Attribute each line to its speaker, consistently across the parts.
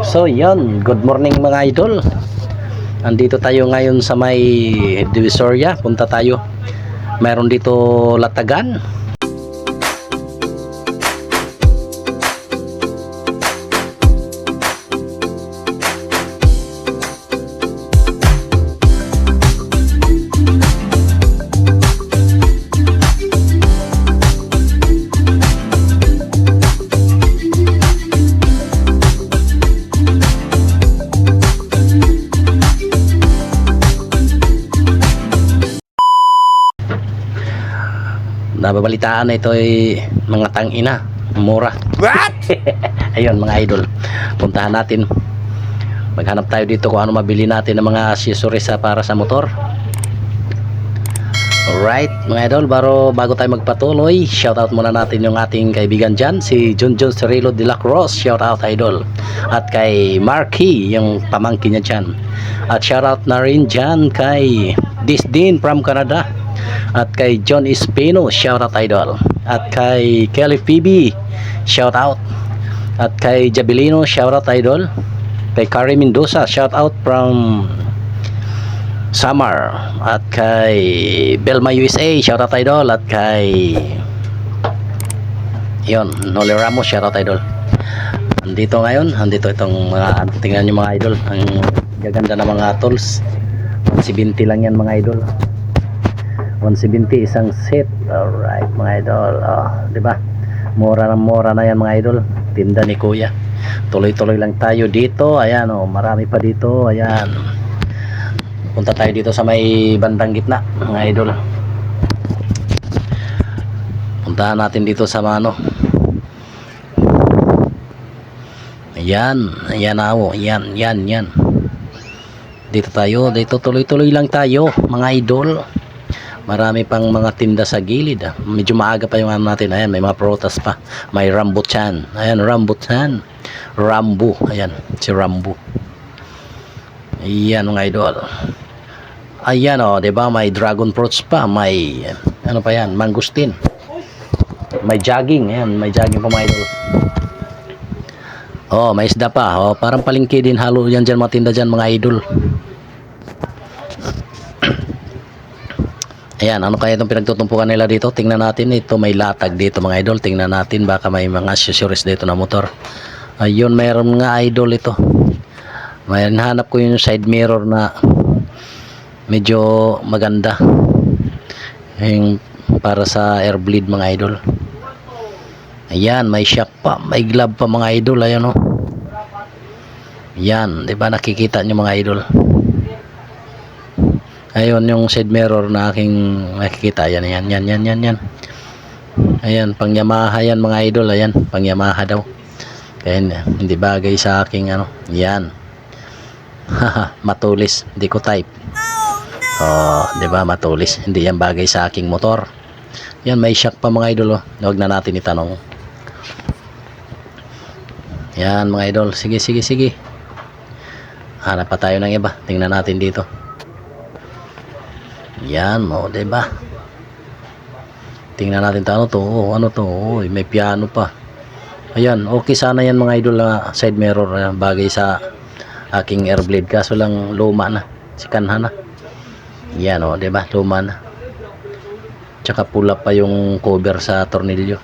Speaker 1: So yon, good morning mga idol. Andito tayo ngayon sa may Divisoria. Punta tayo. Meron dito latagan. Nababalitaan na ito ay mga tangina. Mura.
Speaker 2: What?
Speaker 1: Ayun mga idol. Puntahan natin. Maghanap tayo dito kung ano mabili natin ng mga accessories sa para sa motor. Alright, mga idol, baro, bago tayo magpatuloy, shoutout muna natin yung ating kaibigan dyan, si Junjun Cirilo de la Cruz, shoutout idol. At kay Marky, yung pamangkin niya dyan. At shoutout na rin dyan kay Disdin from Canada. At kay John Espino, shoutout idol. At kay Kelly Phoebe, shoutout. At kay Jabilino, shoutout idol. Kay Kari Mendoza, shoutout from Samar at kay Belma USA shoutout idol at kay yon Noli Ramos shoutout idol andito ngayon andito itong mga tingnan nyo mga idol ang gaganda ng mga tools 170 lang yan mga idol 170 isang set. Alright mga idol. Oh, di ba mura na mura na yan mga idol. Tinda ni kuya. Tuloy tuloy lang tayo dito. Ayan oh marami pa dito. Ayan. Punta tayo dito sa may bandang gitna mga idol. Puntahan natin dito sa mano. Ayan ayan ako ayan yan yan dito tayo dito tuloy tuloy lang tayo mga idol marami pang mga tinda sa gilid ah. medyo maaga pa yung ano natin ayan may mga prutas pa may rambutan ayan rambutan rambu ayan si rambu Ayan mga idol. Ayan oh, 'di ba? May dragon fruits pa, may ano pa 'yan, mangustin. May jogging, ayan, may jogging pa mga idol. Oh, may isda pa. Oh, parang palengke din halo yan diyan mga tinda diyan mga idol. Ayan, ano kaya itong pinagtutumpukan nila dito? Tingnan natin, ito may latag dito mga idol. Tingnan natin, baka may mga accessories dito na motor. Ayun, mayroon nga idol ito. May hanap ko yung side mirror na medyo maganda. Yung para sa air bleed mga idol. Ayan, may shock pa, may glove pa mga idol, ayan oh. Yan, 'di ba nakikita niyo mga idol? Ayun yung side mirror na aking nakikita. Yan, yan, yan, yan, yan, yan. Ayan, pang Yamaha yan mga idol. Ayan, pang Yamaha daw. Kaya hindi bagay sa aking ano. Yan. Matulis. Hindi ko type. Oh, 'di ba matulis. Hindi yan bagay sa aking motor. Yan, may shock pa mga idol. Oh. Huwag na natin itanong. Yan mga idol. Sige, sige, sige. Hanap pa tayo ng iba. Tingnan natin dito. Yan, oh, 'di ba? Tingnan natin 'to ano to. Oh, ano to? Oh, may piano pa. Ayan, okay sana yan mga idol na side mirror na bagay sa aking airblade kaso lang luma na. Sikanha na. Yan oh, 'di ba? Luma na. Tsaka pula pa yung cover sa tornilyo.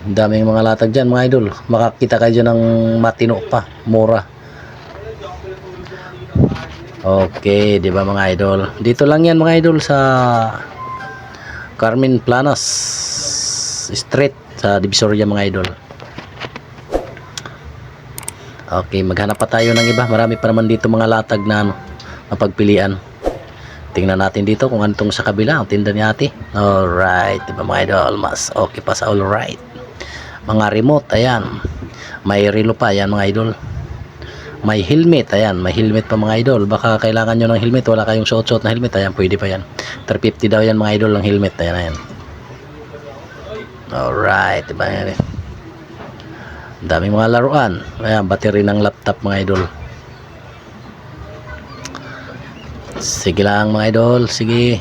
Speaker 1: Daming mga latag dyan mga idol. Makakita kayo dyan ng matino pa. Mura. Okay, 'di ba mga idol? Dito lang 'yan mga idol sa Carmen Planas Street sa Divisoria mga idol. Okay, maghanap pa tayo ng iba. Marami pa naman dito mga latag na ano, mapagpilian. Tingnan natin dito kung ano tong sa kabila, ang tinda ni ate. Alright, 'di ba mga idol? Mas okay pa sa alright. Mga remote, ayan. May relo pa, ayan mga idol may helmet ayan may helmet pa mga idol. Baka kailangan nyo ng helmet wala kayong suot-suot na helmet ayan pwede pa yan. 350 daw yan mga idol ng helmet ayan ayan. Alright diba yan eh daming mga laruan. Ayan battery ng laptop mga idol. Sige lang mga idol sige.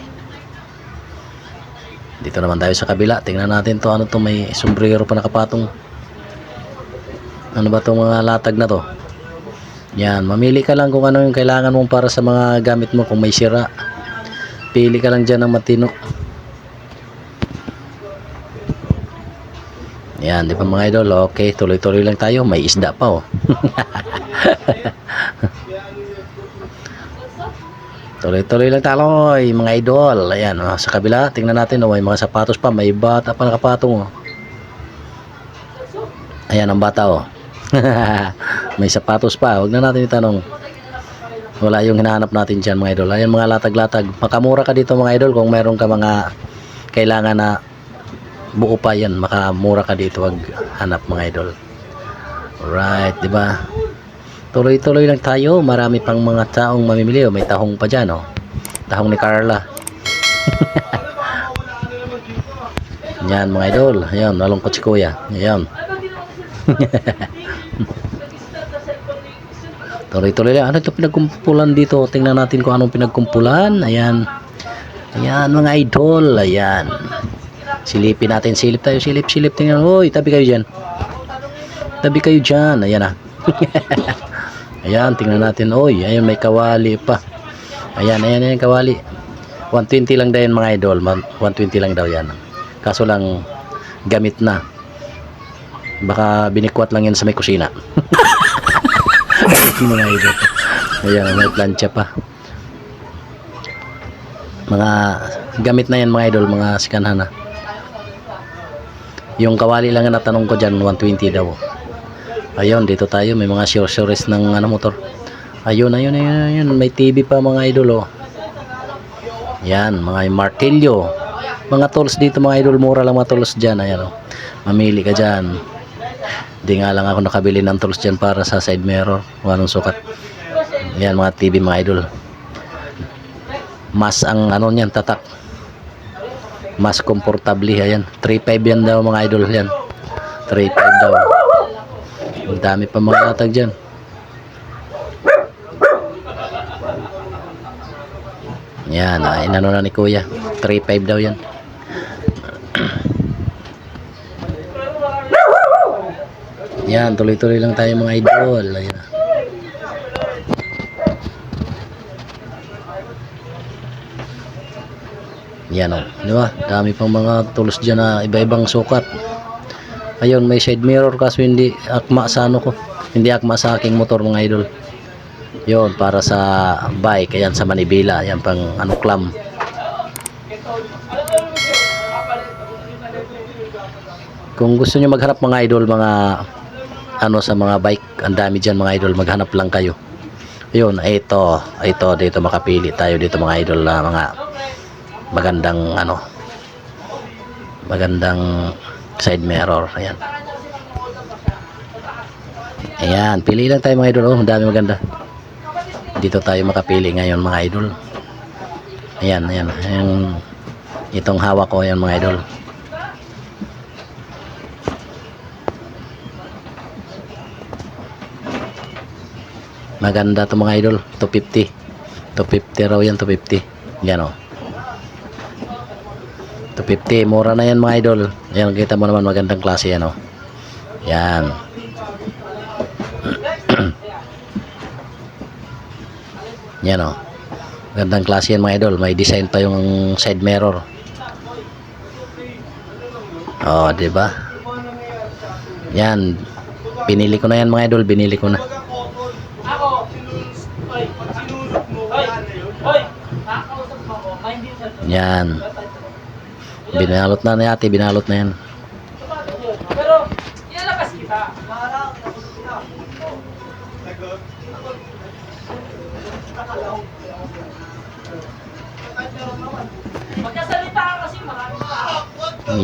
Speaker 1: Dito naman tayo sa kabila. Tingnan natin to ano to may sombrero pa nakapatong. Ano ba tong mga latag na to? Yan, mamili ka lang kung ano yung kailangan mo para sa mga gamit mo kung may sira. Pili ka lang dyan ng matino. Yan, di ba mga idol? Okay, tuloy-tuloy lang tayo. May isda pa oh. Tuloy-tuloy lang tayo, mga idol. Ayan, oh, sa kabila, tingnan natin, oh, may mga sapatos pa, may bata pa nakapatong, oh. Ayan, ang bata, oh. may sapatos pa, huwag na natin itanong. Wala yung hinahanap natin dyan, mga idol. Ayan, mga latag-latag. Makamura ka dito, mga idol, kung meron ka mga kailangan na buo pa yan, makamura ka dito, wag hanap, mga idol. Alright, ba? Tuloy-tuloy lang tayo. Marami pang mga taong mamimili. oh. May tahong pa dyan, oh. Tahong ni Carla. Yan, mga idol. Ayan, nalungkot si Kuya. Ayan. Tuloy-tuloy lang. Ano ito pinagkumpulan dito? Tingnan natin kung anong pinagkumpulan. Ayan. Ayan, mga idol. Ayan. Silipin natin. Silip tayo. Silip, silip. Tingnan. Uy, tabi kayo dyan. Tabi kayo dyan. Ayan ah. Ayan, tingnan natin. Oy, ayan may kawali pa. Ayan, ayan, ayan kawali. 120 lang daw yan mga idol. Man- 120 lang daw yan. Kaso lang, gamit na. Baka binikwat lang yan sa may kusina. mga idol. Ayan, may plancha pa. Mga gamit na yan mga idol, mga sikanhan na. Yung kawali lang ang natanong ko dyan, 120 daw. Ayun, dito tayo. May mga sure-sures ng ano, motor. Ayun, ayun, ayun, ayun. May TV pa mga idol, oh. Yan, mga martilyo. Mga tools dito, mga idol. Mura lang mga tools dyan. Ayan, oh. Mamili ka dyan. Hindi nga lang ako nakabili ng tools dyan para sa side mirror. Anong sukat. Yan, mga TV, mga idol. Mas ang ano niyan, tatak. Mas komportable. Ayan. 3.5 yan daw, mga idol. Yan. 3.5 daw. Ang dami pa mga latag dyan. Yan, ah, inano na ni Kuya. 3.5 daw yan. Yan, tuloy-tuloy lang tayo mga idol. Ayan. Yan o, di ba? Dami pang mga tools dyan na iba-ibang sukat. Ayun, may side mirror kaso hindi akma sa ano ko. Hindi akma sa aking motor mga idol. Yun, para sa bike. Ayan, sa Manibila. Ayan, pang ano, clam. Kung gusto nyo maghanap mga idol, mga ano sa mga bike, ang dami dyan mga idol, maghanap lang kayo. Yun, ito, ito, dito makapili tayo dito mga idol na mga magandang ano, magandang side mirror. Ayan. Ayan, pili lang tayo mga idol. Oh, dami maganda. Dito tayo makapili ngayon mga idol. Ayan, ayan. ayan itong hawak ko, ayan mga idol. Maganda to mga idol. 250. 250 raw yan, 250. Yan o. 250. Mura na yan mga idol. Yan, kita mo naman magandang klase yan o. Yan. yan o. Magandang klase yan mga idol. May design pa yung side mirror. Oh, 'di ba? Yan. Pinili ko na yan mga idol, binili ko na. Yan. Binalot na ni ate, binalot na yan.
Speaker 2: Pero, ilalabas kita. Magkasalita ka kasi marami.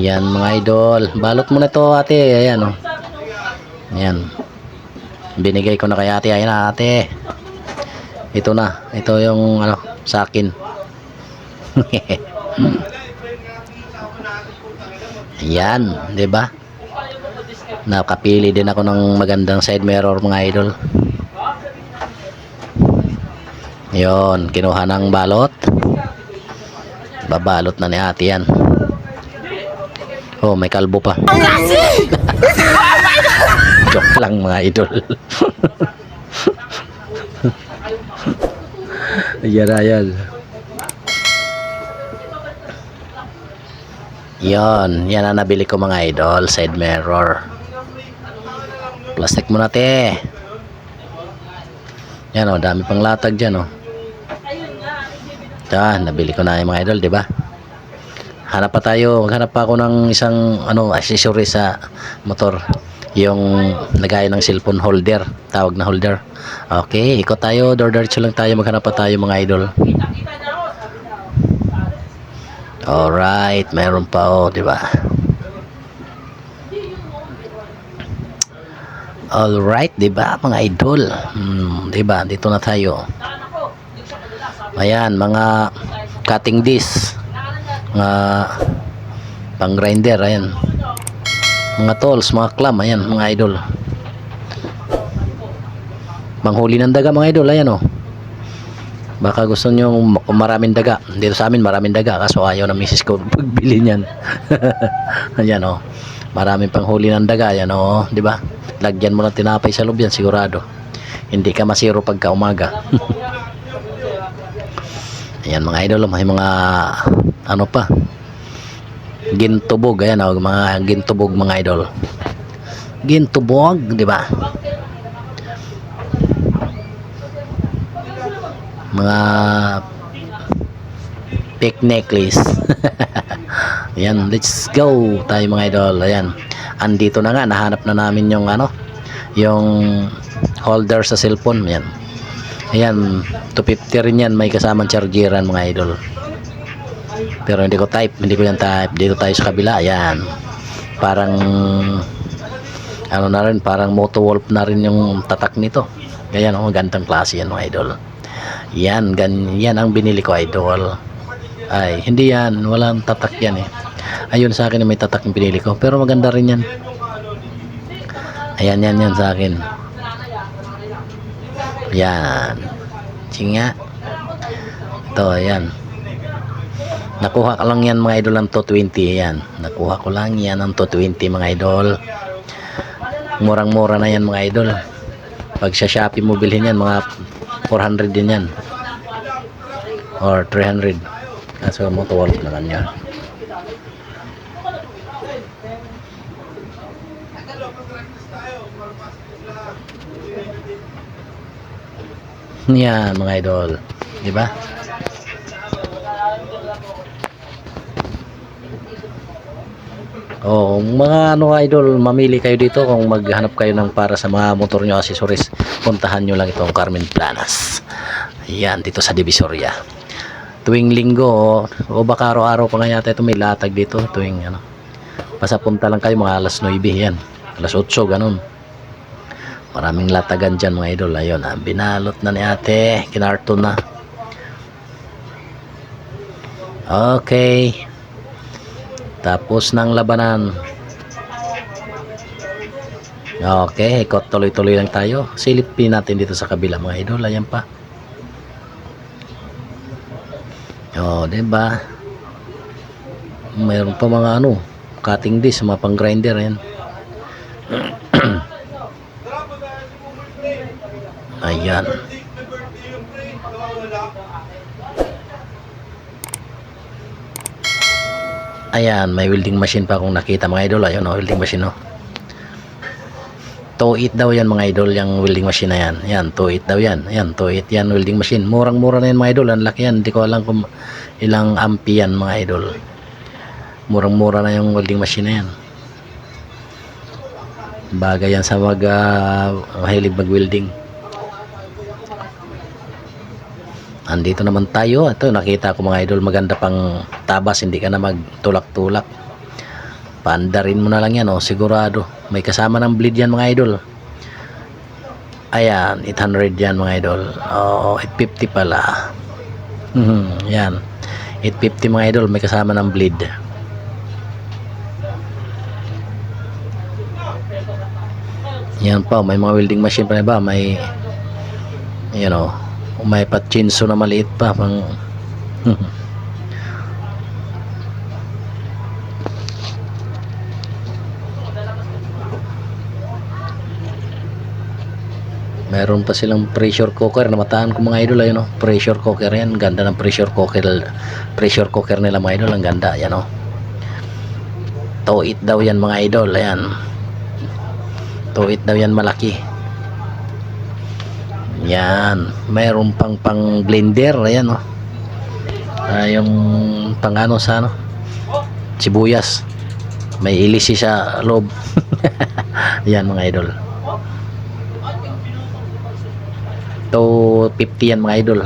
Speaker 1: Yan mga idol. Balot mo na to ate. Ayan o.
Speaker 2: Oh.
Speaker 1: Ayan. Binigay ko na kay ate. Ayan ate. Ito na. Ito yung ano sa akin. Ayan, 'di ba? Nakapili din ako ng magandang side mirror mga idol. Yon, kinuha ng balot. Babalot na ni ate yan. Oh, may kalbo pa. Joke lang mga idol. ayan, ayan. Yon, yan ang nabili ko mga idol, side mirror. Plastic muna te. Yan oh, dami pang latag diyan oh. Ah, nabili ko na yung mga idol, di ba? Hanap pa tayo, maghanap pa ako ng isang ano, accessory sa motor. Yung lagay ng cellphone holder, tawag na holder. Okay, ikot tayo, door-diretso lang tayo, maghanap pa tayo mga idol.
Speaker 2: Kita-kita niya ako, sabi niya.
Speaker 1: Alright, mayroon pa oh, di ba? Alright, di ba mga idol? Hmm, di ba? Dito na tayo. Ayan, mga cutting disc. Mga pang grinder, ayan. Mga tools, mga clam, ayan, mga idol. Manghuli ng daga, mga idol, ayan oh. Baka gusto nyo maraming daga. Dito sa amin maraming daga kaso ayaw ng misis ko pagbili niyan. ayan oh. Maraming panghuli ng daga, ayan oh, di ba? Lagyan mo ng tinapay sa loob yan sigurado. Hindi ka masiro pagka umaga. Ayan mga idol, may mga ano pa. Gintubog, ayan oh, mga gintubog mga idol. Gintubog, di ba? Mga fake necklace. Ayan, let's go tayo mga idol. Ayan. Andito na nga, nahanap na namin yung ano, yung holder sa cellphone. Ayan. Ayan, 250 rin yan. May kasamang chargeran mga idol. Pero hindi ko type. Hindi ko yan type. Dito tayo sa kabila. Ayan. Parang ano na rin, parang moto wolf na rin yung tatak nito. Ganyan, oh, gandang klase yan mga idol. Yan, gan, yan ang binili ko idol. Ay, hindi yan. Walang tatak yan eh. Ayun sa akin may tatak yung binili ko. Pero maganda rin yan. Ayan, yan, yan sa akin. Yan. Singa. Ito, ayan. Nakuha ko lang yan mga idol ng 220. Ayan. Nakuha ko lang yan ng 220 mga idol. Murang-mura na yan mga idol. Pag sa Shopee mo bilhin yan, mga 400 din yan. Or 300. Kaso mo 12 naman yan. Yan mga idol. Di ba? Oh, mga ano idol, mamili kayo dito kung maghanap kayo ng para sa mga motor nyo accessories. Puntahan nyo lang itong Carmen Planas. Yan, dito sa Divisoria. Tuwing linggo, o baka araw-araw pa nga yata ito may latag dito. Tuwing ano. Basta punta lang kayo mga alas 9, yan. Alas 8, ganun. Maraming latagan dyan mga idol. Ayun, ah, binalot na ni ate. Kinarton na. Okay. Tapos ng labanan. Okay, ikot tuloy-tuloy lang tayo. Silipin natin dito sa kabila mga idol. Ayan pa. Oh, 'di ba? Mayroon pa mga ano, cutting disc, mga pang grinder yan. Ayan. Ayan, may welding machine pa akong nakita mga idol. Ayun, oh, welding machine, oh. 2.8 daw yan mga idol, yung welding machine na yan. Yan, 2.8 daw yan. Yan, 2.8 yan welding machine. Murang-mura na yan mga idol. Ang laki yan. Hindi ko alam kung ilang ampi yan mga idol. Murang-mura na yung welding machine na yan. Bagay yan sa mag uh, mahilig mag-welding. Andito naman tayo. Ito, nakita ko mga idol, maganda pang tabas. Hindi ka na magtulak-tulak. Paandarin mo na lang yan, oh, sigurado. May kasama ng bleed yan, mga idol. Ayan, 800 yan, mga idol. Oo, 850 pala. Mhm, yan. 850 mga idol, may kasama ng bleed. Yan pa, may mga welding machine pa na ba? May, you know, may patchinso na maliit pa. Pang, Meron pa silang pressure cooker. Namataan ko mga idol ayun oh. Pressure cooker yan. Ganda ng pressure cooker. Pressure cooker nila mga idol. Ang ganda. Yan oh. Toit daw yan mga idol. Ayan. Toit daw yan malaki. Yan. Mayroon pang pang blender. Ayan oh. Ah, yung pang ano sa ano. Sibuyas. May ilisi sa loob. yan mga idol. 250 yan mga idol.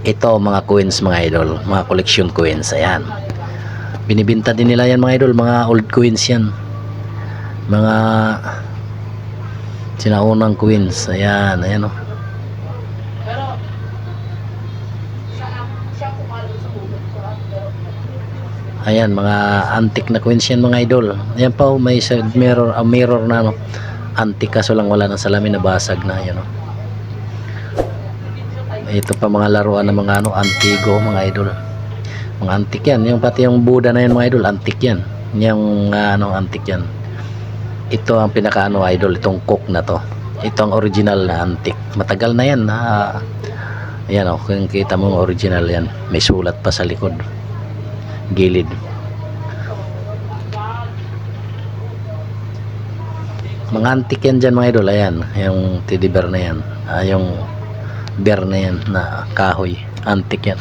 Speaker 1: Ito mga coins mga idol, mga collection coins. Ayan. Binibinta din nila yan mga idol, mga old coins yan. Mga sinaunang coins. Ayan, ayan oh.
Speaker 2: Ulo. Pero,
Speaker 1: Ayan, mga antique na coins yan mga idol. Ayan pa, oh, may sa mirror, ah, mirror na ano. Antique kaso lang wala ng salamin nabasag na yan oh. Ito pa mga laruan ng mga ano, antigo mga idol. Mga antique yan. Yung pati yung Buddha na yan mga idol, antique yan. Yung ah, ano, antique yan. Ito ang pinaka ano idol, itong cook na to. Ito ang original na antique. Matagal na yan. Ha. Ayan oh, kung kita mo original yan. May sulat pa sa likod. Gilid. Mga antique yan dyan mga idol. Ayan, yung teddy bear na yan. Ah, yung bear na yan na kahoy. Antique yan.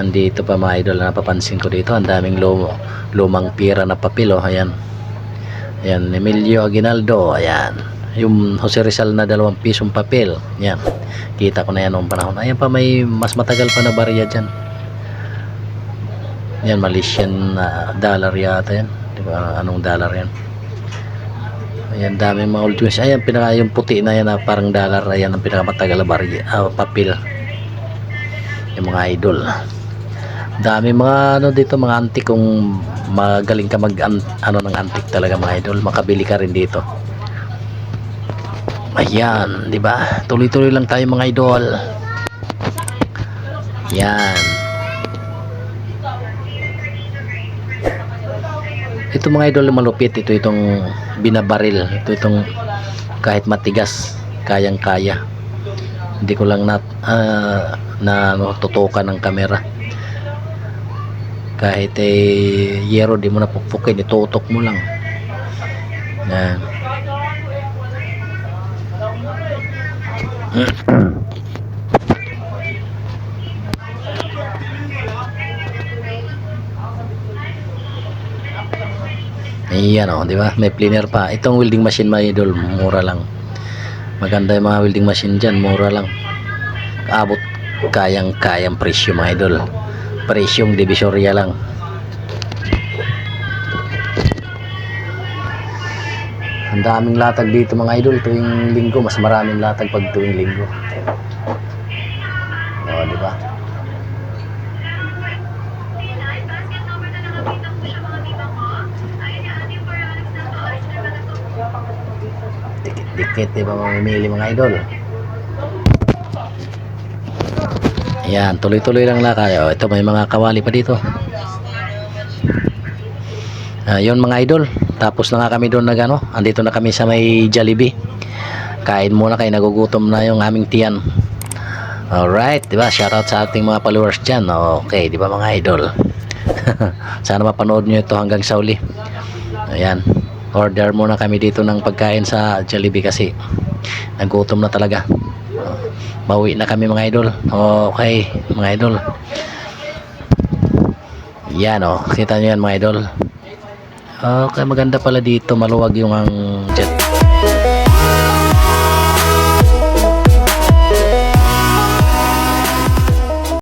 Speaker 1: Andito pa mga idol na napapansin ko dito. Ang daming lum lumang pira na papel. Oh. Ayan. Ayan, Emilio Aguinaldo. Ayan. Yung Jose Rizal na dalawang pisong papel. Ayan. Kita ko na yan noong panahon. Ayan pa may mas matagal pa na barya dyan. Yan, Malaysian na dollar yata yan. Di ba? Anong dollar yan? Ayan, dami mga old coins. Ayan, pinaka, yung puti na yan na parang dollar. Ayan, ang pinakamatagal na barya, ah, papel. Yung mga idol. Dami mga ano dito, mga antique kung magaling ka mag an, ano ng antique talaga mga idol. Makabili ka rin dito. Ayan, di ba? Tuloy-tuloy lang tayo mga idol. Yan. Ito mga idol malupit ito itong binabaril. Ito itong kahit matigas kayang kaya hindi ko lang na ah, na tutukan ng kamera. Kahit eh yero di mo na pukpukin itutok mo lang. Yan Ayan o, di ba? May planer pa. Itong welding machine mga idol, mura lang. Maganda yung mga welding machine dyan, mura lang. Abot kayang-kayang presyo mga idol. Presyong divisoria lang. Ang daming latag dito mga idol tuwing linggo. Mas maraming latag pag tuwing linggo. O, di ba? Dikit-dikit, di ba mamimili mga idol? Ayan, tuloy-tuloy lang na kayo. Ito, may mga kawali pa dito. Ah, yun mga idol. Tapos na nga kami doon nag ano. Andito na kami sa may Jollibee. Kain muna kayo. Nagugutom na yung aming tiyan. Alright, di ba? Shoutout sa ating mga followers dyan. Okay, di ba mga idol? Sana mapanood nyo ito hanggang sa uli. Ayan. Order muna kami dito ng pagkain sa Jollibee kasi nagutom na talaga. Bawi na kami mga idol. Okay, mga idol. Yan oh, kita nyo yan mga idol. Okay, maganda pala dito. Maluwag yung ang jet